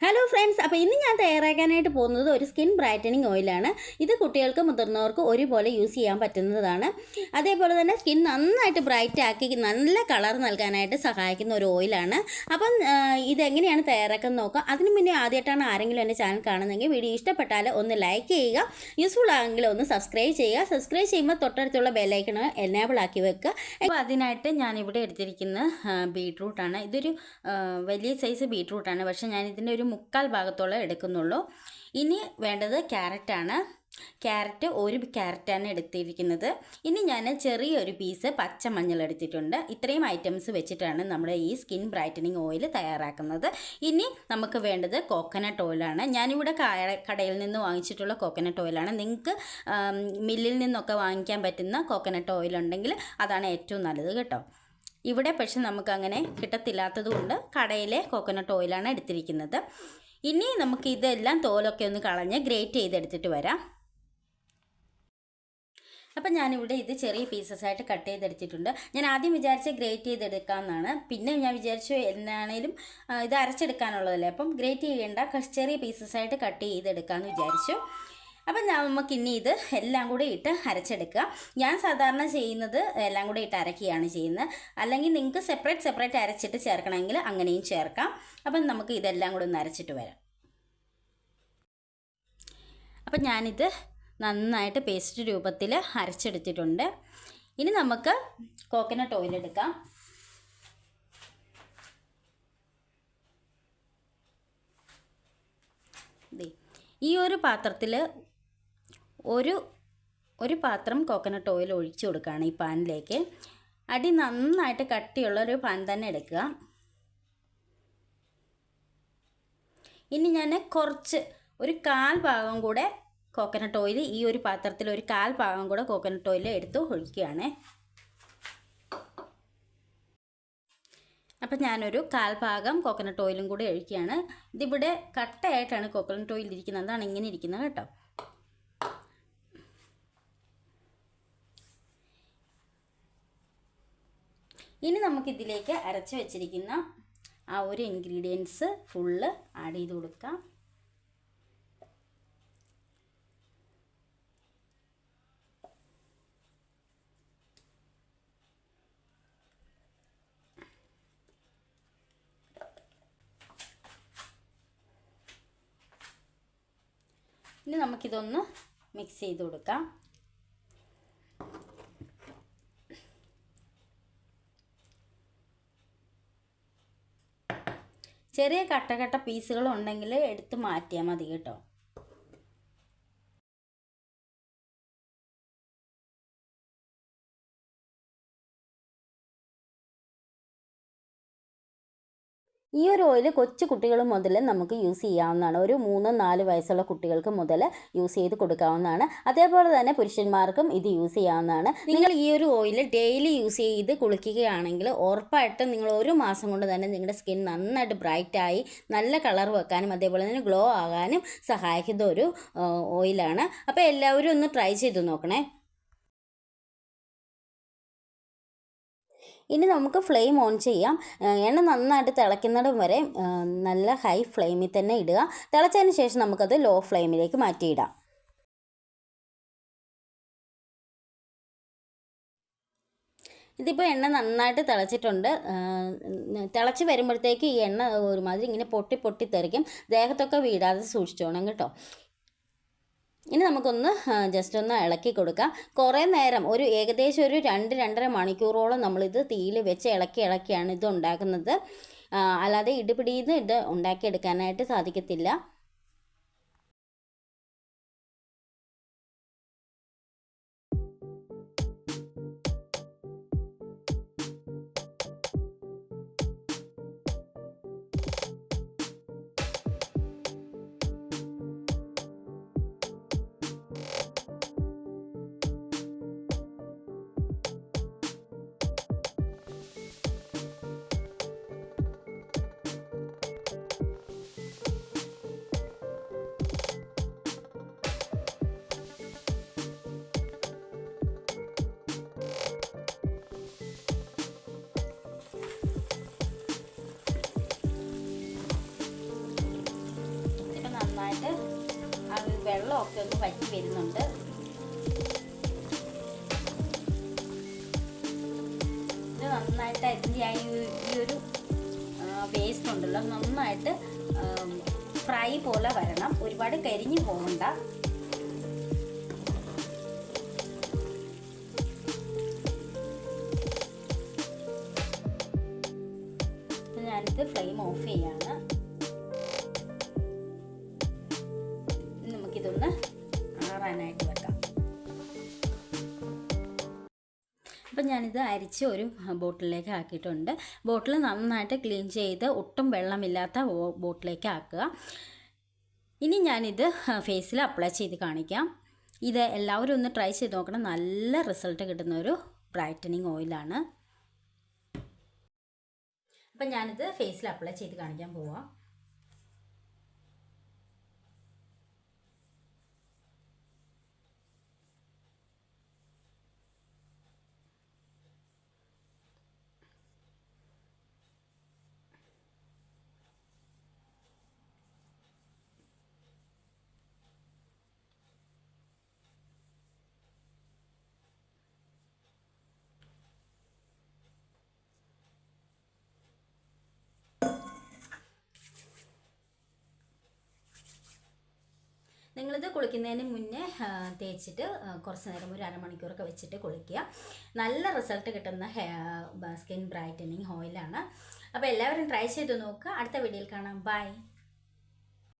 Hello friends അപ്പോൾ ഇന്ന് ഞാൻ തയ്യാറാക്കാനായിട്ട് പോകുന്നത് ഒരു സ്കിൻ ബ്രൈറ്റനിങ് ഓയിലാണ് ഇത് കുട്ടികൾക്ക് മുതിർന്നവർക്ക് ഒരുപോലെ യൂസ് ചെയ്യാൻ പറ്റുന്നതാണ്. അതേപോലെ തന്നെ സ്കിൻ നന്നായിട്ട് ബ്രൈറ്റ് ആക്കി നല്ല കളർ നൽകാനായിട്ട് സഹായിക്കുന്ന ഒരു ഓയിലാണ് അപ്പം ഇതെങ്ങനെയാണ് തയ്യാറാക്കുന്നത് നോക്കുക അതിന് മുന്നേ ആദ്യമായിട്ടാണ് ആരെങ്കിലും എന്റെ ചാനൽ കാണുന്നതെങ്കിൽ വീഡിയോ ഇഷ്ടപ്പെട്ടാൽ ഒന്ന് ലൈക്ക് ചെയ്യുക. യൂസ്ഫുൾ ആണെങ്കിൽ ഒന്ന് സബ്സ്ക്രൈബ് ചെയ്യുക. സബ്സ്ക്രൈബ് ചെയ്യുമ്പോൾ തൊട്ടടുത്തുള്ള ബെല്ലൈക്കൺ എനേബിൾ ആക്കി വെക്കുക. അപ്പോൾ അതിനായിട്ട് ഞാനിവിടെ എടുത്തിരിക്കുന്ന ബീട്രൂട്ടാണ് ഇതൊരു വലിയ സൈസ് ബീട്രൂട്ടാണ് പക്ഷേ ഞാൻ ഇതിന്റെ ഒരു മുക്കാൽ ഭാഗത്തോളം എടുക്കുന്നുള്ളൂ. ഇനി വേണ്ടത് ക്യാരറ്റാണ് ക്യാരറ്റ് ഒരു ക്യാരറ്റാണ് എടുത്തിരിക്കുന്നത്. ഇനി ഞാൻ ചെറിയൊരു പീസ് പച്ചമഞ്ഞൾ എടുത്തിട്ടുണ്ട്. ഇത്രയും ഐറ്റംസ് വെച്ചിട്ടാണ് നമ്മൾ ഈ സ്കിൻ ബ്രൈറ്റനിങ് ഓയിൽ തയ്യാറാക്കുന്നത്. ഇനി നമുക്ക് വേണ്ടത് കോക്കനട്ട് ഓയിലാണ് ഞാനിവിടെ കടയിൽ നിന്ന് വാങ്ങിച്ചിട്ടുള്ള കോക്കനട്ട് ഓയിലാണ് നിങ്ങൾക്ക് മില്ലിൽ നിന്നൊക്കെ വാങ്ങിക്കാൻ പറ്റുന്ന കോക്കനട്ട് ഓയിൽ ഉണ്ടെങ്കിൽ അതാണ് ഏറ്റവും നല്ലത് കേട്ടോ. ഇവിടെ പക്ഷെ നമുക്ക് അങ്ങനെ കിട്ടത്തില്ലാത്തത് കൊണ്ട് കടയിലെ കോക്കനട്ട് ഓയിലാണ് എടുത്തിരിക്കുന്നത്. ഇനി നമുക്ക് ഇതെല്ലാം തോലൊക്കെ ഒന്ന് കളഞ്ഞ് ഗ്രേറ്റ് ചെയ്തെടുത്തിട്ട് വരാം. അപ്പം ഞാനിവിടെ ഇത് ചെറിയ പീസസ് ആയിട്ട് കട്ട് ചെയ്തെടുത്തിട്ടുണ്ട്. ഞാൻ ആദ്യം വിചാരിച്ച ഗ്രേറ്റ് ചെയ്തെടുക്കാമെന്നാണ് പിന്നെ ഞാൻ വിചാരിച്ചു എന്നാണേലും ഇത് അരച്ചെടുക്കാനുള്ളതല്ലേ? അപ്പം ഗ്രേറ്റ് ചെയ്യേണ്ട ചെറിയ പീസസ് ആയിട്ട് കട്ട് ചെയ്തെടുക്കാമെന്ന് വിചാരിച്ചു. അപ്പം നമുക്ക് ഇനി ഇത് എല്ലാം കൂടി ഇട്ട് അരച്ചെടുക്കുക. ഞാൻ സാധാരണ ചെയ്യുന്നത് എല്ലാം കൂടി ഇട്ട് അരക്കുകയാണ് ചെയ്യുന്നത്. അല്ലെങ്കിൽ നിങ്ങൾക്ക് സെപ്പറേറ്റ് സെപ്പറേറ്റ് അരച്ചിട്ട് ചേർക്കണമെങ്കിൽ അങ്ങനെയും ചേർക്കാം. അപ്പം നമുക്ക് ഇതെല്ലാം കൂടി ഒന്ന് അരച്ചിട്ട് വരാം. അപ്പം ഞാനിത് നന്നായിട്ട് പേസ്റ്റ് രൂപത്തിൽ അരച്ചെടുത്തിട്ടുണ്ട്. ഇനി നമുക്ക് കോക്കനട്ട് ഓയിൽ എടുക്കാം. ഈ ഒരു പാത്രത്തിൽ ഒരു ഒരു പാത്രം കോക്കനട്ട് ഓയിൽ ഒഴിച്ചു കൊടുക്കുകയാണ് ഈ പാനിലേക്ക് അടി നന്നായിട്ട് കട്ടിയുള്ള ഒരു പാൻ തന്നെ എടുക്കുക. ഇനി ഞാൻ കുറച്ച് ഒരു കാൽ ഭാഗം കൂടെ കോക്കനട്ട് ഓയിൽ ഈ ഒരു പാത്രത്തിൽ ഒരു കാൽ ഭാഗം കൂടെ കോക്കനട്ട് ഓയിൽ എടുത്ത് ഒഴിക്കുകയാണ്. അപ്പം ഞാനൊരു കാൽ ഭാഗം കോക്കനട്ട് ഓയിലും കൂടെ ഒഴിക്കുകയാണ്. ഇതിവിടെ കട്ടയായിട്ടാണ് കോക്കനട്ട് ഓയിൽ ഇരിക്കുന്നത്. അതാണ് ഇങ്ങനെ ഇരിക്കുന്നത് കേട്ടോ. ഇനി നമുക്കിതിലേക്ക് അരച്ച് വെച്ചിരിക്കുന്ന ആ ഒരു ഇൻഗ്രീഡിയൻസ് ഫുള്ള് ആഡ് ചെയ്ത് കൊടുക്കാം. ഇനി നമുക്കിതൊന്ന് മിക്സ് ചെയ്ത് കൊടുക്കാം. ചെറിയ കട്ട കട്ട പീസുകൾ ഉണ്ടെങ്കിൽ എടുത്ത് മാറ്റിയാൽ മതി കേട്ടോ. ഈ ഒരു ഓയിൽ കൊച്ചു കുട്ടികൾ മുതൽ നമുക്ക് യൂസ് ചെയ്യാവുന്നതാണ്. ഒരു മൂന്ന് നാല് വയസ്സുള്ള കുട്ടികൾക്ക് മുതൽ യൂസ് ചെയ്ത് കൊടുക്കാവുന്നതാണ്. അതേപോലെ തന്നെ പുരുഷന്മാർക്കും ഇത് യൂസ് ചെയ്യാവുന്നതാണ്. നിങ്ങൾ ഈ ഒരു ഓയിൽ ഡെയിലി യൂസ് ചെയ്ത് കുളിക്കുകയാണെങ്കിൽ ഉറപ്പായിട്ടും നിങ്ങൾ ഒരു മാസം കൊണ്ട് തന്നെ നിങ്ങളുടെ സ്കിൻ നന്നായിട്ട് ബ്രൈറ്റായി നല്ല കളർ വെക്കാനും അതേപോലെ തന്നെ ഗ്ലോ ആകാനും സഹായിക്കുന്ന ഒരു ഓയിലാണ് അപ്പോൾ എല്ലാവരും ഒന്ന് ട്രൈ ചെയ്ത് നോക്കണേ. ഇനി നമുക്ക് ഫ്ലെയിം ഓൺ ചെയ്യാം. എണ്ണ നന്നായിട്ട് തിളയ്ക്കുന്നിടം വരെ നല്ല ഹൈ ഫ്ലെയിമിൽ തന്നെ ഇടുക. തിളച്ചതിന് ശേഷം നമുക്കത് ലോ ഫ്ലെയിമിലേക്ക് മാറ്റിയിടാം. ഇതിപ്പോൾ എണ്ണ നന്നായിട്ട് തിളച്ചിട്ടുണ്ട്. തിളച്ച് വരുമ്പോഴത്തേക്ക് ഈ എണ്ണ ഒരുമാതിരി ഇങ്ങനെ പൊട്ടി പൊട്ടി തെറിക്കും. ദേഹത്തൊക്കെ വീടാതെ സൂക്ഷിച്ചോണം കേട്ടോ. ഇനി നമുക്കൊന്ന് ജസ്റ്റ് ഒന്ന് ഇളക്കി കൊടുക്കാം. കുറേ നേരം ഒരു ഏകദേശം ഒരു രണ്ട് രണ്ടര മണിക്കൂറോളം നമ്മളിത് തീയിൽ വെച്ച് ഇളക്കി ഇളക്കിയാണ് ഇത് ഉണ്ടാക്കുന്നത്. അല്ലാതെ ഇടിപിടിയിൽ നിന്ന് ഇത് ഉണ്ടാക്കിയെടുക്കാനായിട്ട് സാധിക്കത്തില്ല. ഒക്കെ ഒന്ന് വറ്റി വരുന്നുണ്ട്. ഇത് നന്നായിട്ട് അതിന്റെ ആ ഈ ഒരു- വേസ്റ്റ് ഉണ്ടല്ലോ നന്നായിട്ട് ഫ്രൈ പോലെ വരണം. ഒരുപാട് കരിഞ്ഞു പോകണ്ട. നമുക്കിതൊന്ന് ആറാനായിട്ട് വെക്കാം. അപ്പം ഞാനിത് അരിച്ച് ഒരു ബോട്ടിലേക്ക് ആക്കിയിട്ടുണ്ട്. ബോട്ടിൽ നന്നായിട്ട് ക്ലീൻ ചെയ്ത് ഒട്ടും വെള്ളമില്ലാത്ത ബോട്ടിലേക്ക് ആക്കുക. ഇനി ഞാനിത് ഫേസിൽ അപ്ലൈ ചെയ്ത് കാണിക്കാം. ഇത് എല്ലാവരും ഒന്ന് ട്രൈ ചെയ്ത് നോക്കണം. നല്ല റിസൾട്ട് കിട്ടുന്ന ഒരു ബ്രൈറ്റനിങ് ഓയിലാണ്. അപ്പം ഞാനിത് ഫേസിൽ അപ്ലൈ ചെയ്ത് കാണിക്കാൻ പോവാം. കുളിക്കുന്നതിന് മുന്നേ തേച്ചിട്ട് കുറച്ച് നേരം ഒരു അരമണിക്കൂറൊക്കെ വെച്ചിട്ട് കുളിക്കുക. നല്ല റിസൾട്ട് കിട്ടുന്ന സ്കിൻ ബ്രൈറ്റനിങ് ഓയിലാണ്. അപ്പോൾ എല്ലാവരും ട്രൈ ചെയ്ത് നോക്കുക. അടുത്ത വീഡിയോയിൽ കാണാം. ബൈ.